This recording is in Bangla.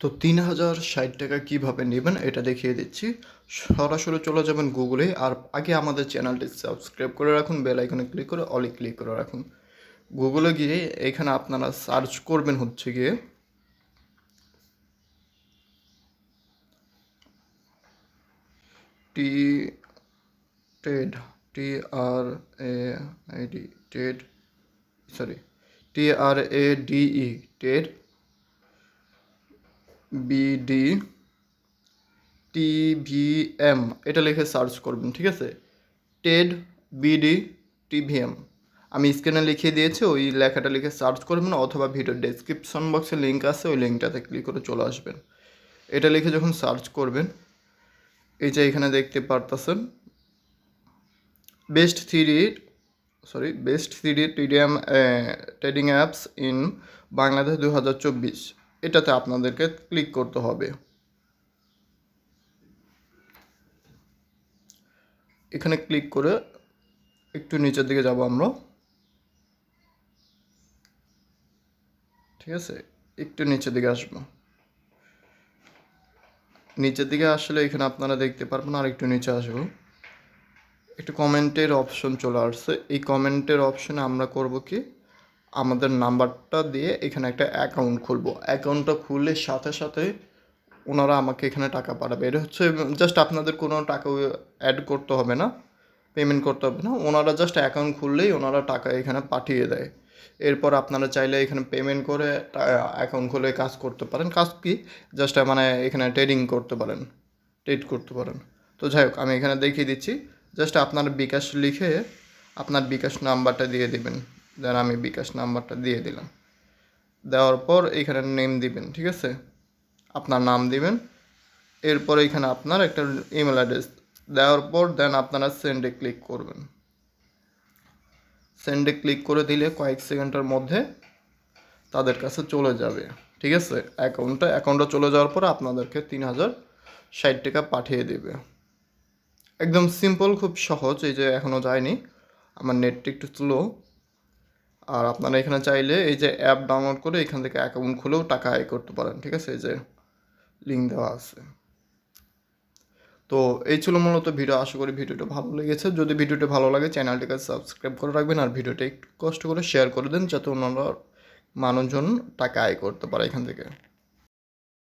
তো তিন হাজার ষাট টাকা কীভাবে নেবেন এটা দেখিয়ে দিচ্ছি সরাসরি চলে যাবেন গুগলে আর আগে আমাদের চ্যানেলটি সাবস্ক্রাইব করে রাখুন বেল আইকনে ক্লিক করে অলি ক্লিক করে রাখুন গুগলে গিয়ে এখানে আপনারা সার্চ করবেন হচ্ছে গিয়ে T ted T R A I D ted sorry T R A D E ted BD TVM এটা লিখে সার্চ করবেন, ঠিক আছে? টেড বিডি টিভিএম আমি স্ক্রিনে লিখিয়ে দিয়েছি, ওই লেখাটা লিখে সার্চ করবেন, অথবা ভিডিও ডেসক্রিপশন বক্সে লিঙ্ক আছে, ওই লিঙ্কটাতে ক্লিক করে চলে আসবেন। এটা লিখে যখন সার্চ করবেন, এই যে এখানে দেখতে পারতেছেন best three sorry best three TDM trading apps in Bangladesh দু হাজার চব্বিশ। এটাতে আপনাদেরকে ক্লিক করতে হবে। এখানে ক্লিক করে একটু নিচের দিকে যাব আমরা। ঠিক আছে? একটু নিচের দিকে আসব। নিচের দিকে আসলে এখানে আপনারা দেখতে পারবেন আর একটু নিচে আসব। একটু কমেন্টের অপশন চলে আসছে। এই কমেন্টের অপশনে আমরা করব কি? আমাদের নাম্বারটা দিয়ে এখানে একটা অ্যাকাউন্ট খুলবো। অ্যাকাউন্টটা খুললে সাথে সাথে ওনারা আমাকে এখানে টাকা পাঠাবে। এটা হচ্ছে জাস্ট আপনাদের কোনো টাকা অ্যাড করতে হবে না পেমেন্ট করতে হবে না। ওনারা জাস্ট অ্যাকাউন্ট খুললেই ওনারা টাকা এখানে পাঠিয়ে দেয়। এরপর আপনারা চাইলে এখানে পেমেন্ট করে অ্যাকাউন্ট খুলে কাজ করতে পারেন। কাজ কি? জাস্ট মানে এখানে ট্রেডিং করতে পারেন ট্রেড করতে পারেন। তো যাই হোক, আমি এখানে দেখিয়ে দিচ্ছি। জাস্ট আপনার বিকাশ লিখে আপনার বিকাশ নাম্বারটা দিয়ে দিবেন। দেন আমি বিকাশ নাম্বারটা দিয়ে দিলাম। দেওয়ার পর এখানে নেম দিবেন, ঠিক আছে? আপনার নাম দিবেন। এরপর এখানে আপনার একটা ইমেল অ্যাড্রেস দেওয়ার পর দেন আপনারা সেন্ডে ক্লিক করবেন। সেন্ডে ক্লিক করে দিলে কয়েক সেকেন্ডের মধ্যে তাদের কাছে চলে যাবে, ঠিক আছে? অ্যাকাউন্টটা অ্যাকাউন্টটা চলে যাওয়ার পর আপনাদেরকে তিন হাজার ষাট টাকা পাঠিয়ে দেবে। একদম সিম্পল খুব সহজ, এই যে এখনও যায়নি। আমার নেটটা একটু স্লো আর আপনারা এখানে চাইলে এই যে অ্যাপ ডাউনলোড করে এখান থেকে অ্যাকাউন্ট খুলেও টাকা আয় করতে পারেন, ঠিক আছে? এই যে লিঙ্ক দেওয়া আছে। তো এই ছিল মূলত ভিডিও। আশা করি ভিডিওটা ভালো লেগেছে। যদি ভিডিওটা ভালো লাগে, চ্যানেলটিকে সাবস্ক্রাইব করে রাখবেন আর ভিডিওটা একটু কষ্ট করে শেয়ার করে দেন, যাতে অন্যান্য মানুষজন টাকা আয় করতে পারে এখান থেকে।